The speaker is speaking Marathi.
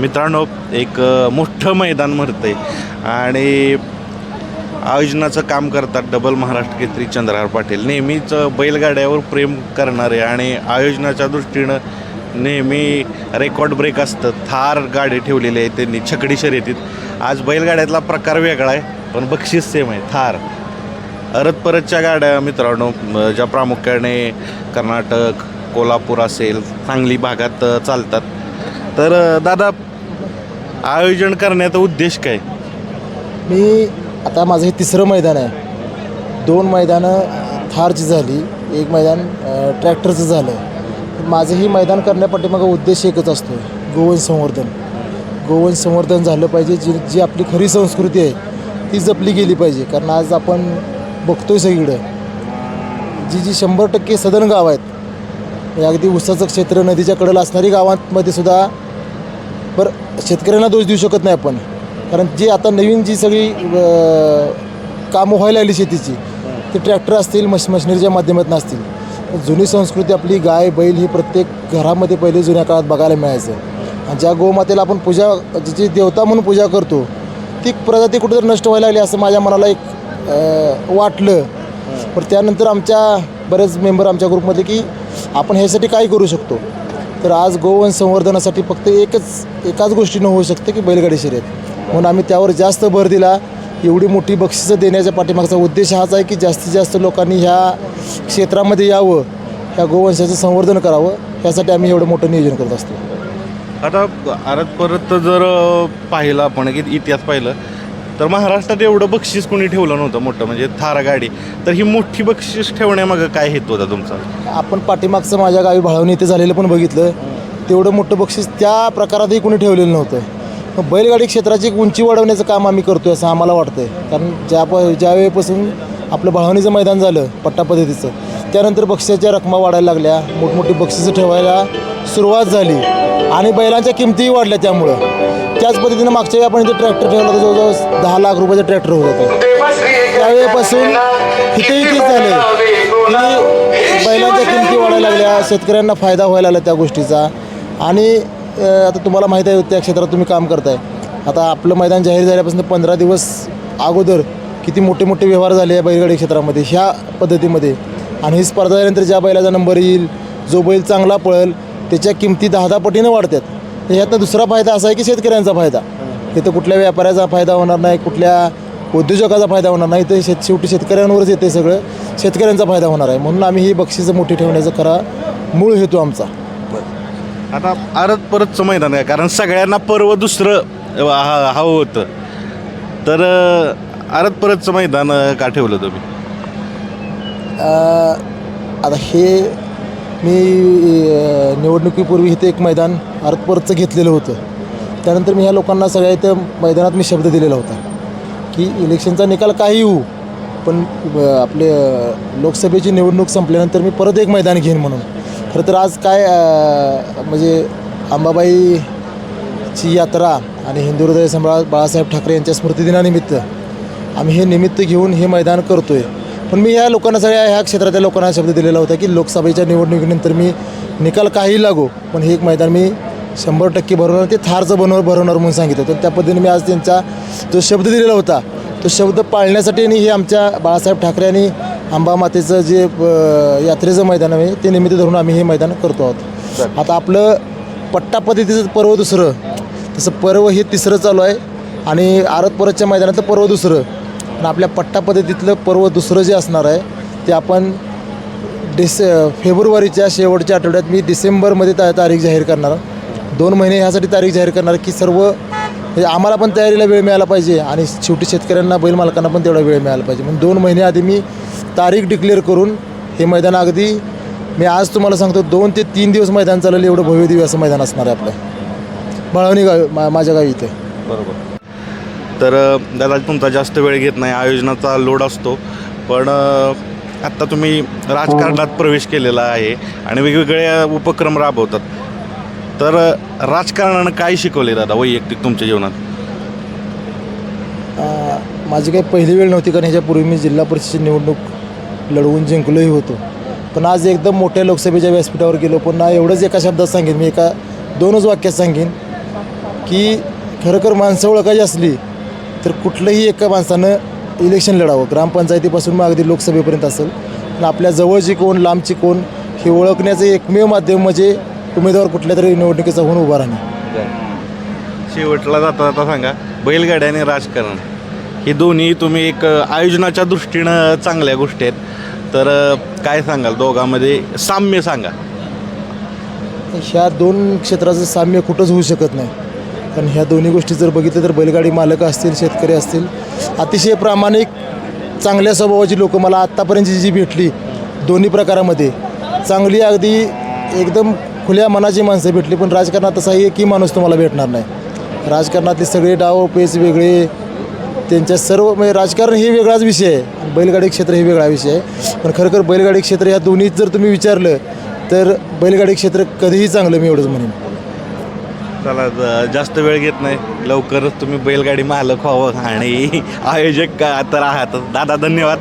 मित्रांनो एक मोठं मैदान आहे आणि आयोजनाचं काम करतात डबल महाराष्ट्र केसरी चंद्रहार पाटील. नेहमीच बैलगाड्यावर प्रेम करणारे आणि आयोजनाच्या दृष्टीनं नेहमी रेकॉर्ड ब्रेक असतं. थार गाडी ठेवलेली आहे त्यांनी छकडी शर्यतीत. आज बैलगाड्यातला प्रकार वेगळा आहे पण बक्षीस सेम आहे थार. अरत परतच्या गाड्या मित्रांनो ज्या प्रामुख्याने कर्नाटक कोल्हापूर असेल सांगली भागात चालतात. तर दादा आयोजन करण्याचा उद्देश काय? मी आता माझं हे तिसरं मैदान आहे. दोन मैदानं थारची झाली. एक मैदान अ, ट्रॅक्टरचं झालं. माझं ही मैदान करण्यापाठीमागं उद्देश एकच असतो गोवन संवर्धन. गोवन संवर्धन झालं पाहिजे. जी जी आपली खरी संस्कृती आहे ती जपली गेली पाहिजे. कारण आज आपण बघतोय सगळीकडं. जी जी शंभर टक्के सदन गाव आहेत म्हणजे अगदी उसाचं क्षेत्र नदीच्या कडेला असणारी गावांमध्ये सुद्धा बरं शेतकऱ्यांना दोष देऊ शकत नाही आपण. कारण जी आता नवीन जी सगळी कामं व्हायला लागली शेतीची ते ट्रॅक्टर असतील मश मशिनरीच्या माध्यमातून असतील. जुनी संस्कृती आपली गाय बैल ही प्रत्येक घरामध्ये पहिले जुन्या काळात बघायला मिळायचं. आणि ज्या गोमातेला आपण पूजा जिची देवता म्हणून पूजा करतो ती प्रजाती कुठेतरी नष्ट व्हायला लागली असं माझ्या मनाला एक वाटलं. पण त्यानंतर आमच्या बरेच मेंबर आमच्या ग्रुपमध्ये की आपण ह्यासाठी काय करू शकतो? तर आज गोवंश संवर्धनासाठी फक्त एकच एकाच गोष्टीनं होऊ शकते की बैलगाडी शर्यत. म्हणून आम्ही त्यावर जास्त भर दिला. एवढी मोठी बक्षिसं देण्याच्या पाठीमागचा उद्देश हाच आहे की जास्तीत जास्त लोकांनी ह्या क्षेत्रामध्ये यावं ह्या गोवंशाचं संवर्धन करावं ह्यासाठी आम्ही एवढं मोठं नियोजन करत असतो. आता परत परत जर पाहिलं आपण की इतिहास पाहिलं तर महाराष्ट्रात एवढं बक्षीस कोणी ठेवलं नव्हतं मोठं म्हणजे थारा गाडी. तर ही मोठी बक्षीस ठेवण्यामागं काय हेतू होता तुमचा? आपण पाठीमागचं माझ्या गावी भाळवणी इथे झालेलं पण बघितलं. तेवढं मोठं बक्षीस त्या प्रकारातही कोणी ठेवलेलं नव्हतं. मग बैलगाडी क्षेत्राची एक उंची वाढवण्याचं काम आम्ही करतो असं आम्हाला वाटतंय. कारण ज्या प ज्या वेळेपासून आपलं भाळवणीचं मैदान झालं पट्टा पद्धतीचं त्यानंतर बक्षिसाच्या रकमा वाढायला लागल्या. मोठमोठी बक्षिसं ठेवायला सुरुवात झाली. आणि बैलांच्या किमतीही वाढल्या त्यामुळं. त्याच पद्धतीनं मागच्या वेळी आपण इथे ट्रॅक्टर ठेवला होता जवळजवळ दहा लाख रुपयाचा ट्रॅक्टर होत होता. त्यावेळेपासून इथेही तेच झाले की बैलांच्या किमती वाढायला लागल्या शेतकऱ्यांना फायदा व्हायला लागला त्या गोष्टीचा. आणि आता तुम्हाला माहीत आहे त्या क्षेत्रात तुम्ही काम करताय. आता आपलं मैदान जाहीर झाल्यापासून पंधरा दिवस अगोदर किती मोठे मोठे व्यवहार झाले आहे बैलगाडी क्षेत्रामध्ये ह्या पद्धतीमध्ये. आणि ही स्पर्धा झाल्यानंतर ज्या बैलाचा नंबर येईल जो बैल चांगला पळेल त्याच्या किमती दहा दहा पटीनं वाढतात. तर ह्यातनं दुसरा फायदा असा आहे की शेतकऱ्यांचा फायदा. इथं कुठल्या व्यापाऱ्याचा फायदा होणार नाही कुठल्या उद्योजकाचा फायदा होणार नाही तर शेत शेवटी शेतकऱ्यांवरच येते सगळं. शेतकऱ्यांचा फायदा होणार आहे. म्हणून आम्ही ही बक्षिसं मोठी ठेवण्याचा खरा मूळ हेतू आमचा. आता आरत परतचं मैदान आहे कारण सगळ्यांना पर्व दुसरं हा- हवं होतं. तर आरत परतचं मैदान का ठेवलं तुम्ही? अ, आता हे मी निवडणुकीपूर्वी इथे एक मैदान अर्थपरचं घेतलेलं होतं. त्यानंतर मी ह्या लोकांना सगळ्या इथं मैदानात मी शब्द दिलेला होता की इलेक्शनचा निकाल काही होऊ पण आपले लोकसभेची निवडणूक संपल्यानंतर मी परत एक मैदान घेईन म्हणून. खरं तर आज काय म्हणजे अंबाबाईची यात्रा आणि हिंदू हृदय सम्राट बाळासाहेब ठाकरे यांच्या स्मृतिदिनानिमित्त आम्ही हे निमित्त घेऊन हे मैदान करतो आहे पण मी ह्या लोकांना सगळ्या ह्या क्षेत्रातल्या लोकांना शब्द दिलेला होता की लोकसभेच्या निवडणुकीनंतर मी निकाल काही लागो पण हे एक मैदान मी शंभर टक्के भरवणार ते थारचं बनव भरवणार म्हणून सांगितलं. तर त्या पद्धतीने मी आज त्यांचा जो शब्द दिलेला होता तो शब्द पाळण्यासाठी आणि हे आमच्या बाळासाहेब ठाकरे आणि अंबा मातेचं जे यात्रेचं मैदान आहे ते निमित्त धरून आम्ही हे मैदान करतो आहोत. आता आपलं पट्टा पद्धतीचं पर्व दुसरं तसं पर्व हे तिसरं चालू आहे आणि आरत परतच्या मैदानातलं पर्व दुसरं. आणि आपल्या पट्टा पद्धतीतलं पर्व दुसरं जे असणार आहे ते आपण डिस फेब्रुवारीच्या शेवटच्या आठवड्यात मी डिसेंबरमध्ये ता तारीख जाहीर करणार दोन महिने ह्यासाठी तारीख जाहीर करणार की सर्व आम्हाला पण तयारीला वेळ मिळाला पाहिजे आणि शेवटी शेतकऱ्यांना बैल मालकांना पण तेवढा वेळ मिळाला पाहिजे. म्हणून दोन महिने आधी मी तारीख डिक्लेअर करून हे मैदान अगदी मी आज तुम्हाला सांगतो दोन ते तीन दिवस मैदान चालेल एवढं भव्य दिव्य असं मैदान असणार आहे आपलं. बळवणी गावी मा माझ्या गावी इथे. बरोबर. तर दादा तुमचा जास्त वेळ घेत नाही आयोजनाचा लोड असतो. पण आत्ता तुम्ही राजकारणात प्रवेश केलेला आहे आणि वेगवेगळे उपक्रम राबवतात. तर राजकारणानं काय शिकवले दादा वैयक्तिक तुमच्या जीवनात? माझी काही पहिली वेळ नव्हती कारण ह्याच्यापूर्वी मी जिल्हा परिषद निवडणूक लढवून जिंकलोही होतो. पण आज एकदम मोठ्या लोकसभेच्या व्यासपीठावर गेलो पुन्हा एवढंच एका शब्दात सांगेन मी एका दोनच वाक्यात सांगेन की खरोखर माणसं ओळखायची असली तर कुठलंही एका माणसानं इलेक्शन लढावं. ग्रामपंचायतीपासून मग अगदी लोकसभेपर्यंत असेल. पण आपल्या जवळची कोण लांबची कोण हे ओळखण्याचं एकमेव माध्यम म्हणजे उमेदवार कुठल्या तरी निवडणुकीचा होऊन उभा राहणे. शेवटला जाता जाता सांगा बैलगाडी आणि राजकारण. हे दोन्ही तुम्ही एक आयोजनाच्या दृष्टीनं चांगल्या गोष्टी आहेत. तर काय सांगाल? दोघांमध्ये साम्य सांगा. ह्या दोन क्षेत्राचं साम्य कुठंच होऊ शकत नाही. कारण ह्या दोन्ही गोष्टी जर बघितलं तर बैलगाडी मालक असतील शेतकरी असतील अतिशय प्रामाणिक चांगल्या स्वभावाची लोकं मला आत्तापर्यंतची जी भेटली दोन्ही प्रकारामध्ये चांगली अगदी एकदम खुल्या मनाची माणसं भेटली पण राजकारणात तसाही एकही माणूस तुम्हाला भेटणार नाही. राजकारणातले सगळे डाव पेच वेगळे त्यांच्या सर्व म्हणजे राजकारण हे वेगळाच विषय आहे बैलगाडी क्षेत्र हे वेगळा विषय आहे. पण खरं खर बैलगाडी क्षेत्र ह्या दोन्हीत जर तुम्ही विचारलं तर बैलगाडी क्षेत्र कधीही चांगलं मी एवढंच म्हणेन. चला जास्त वेळ घेत नाही. लवकरच तुम्ही बैलगाडी मालक व्हावं आणि आयोजक का तर आहात. दादा धन्यवाद.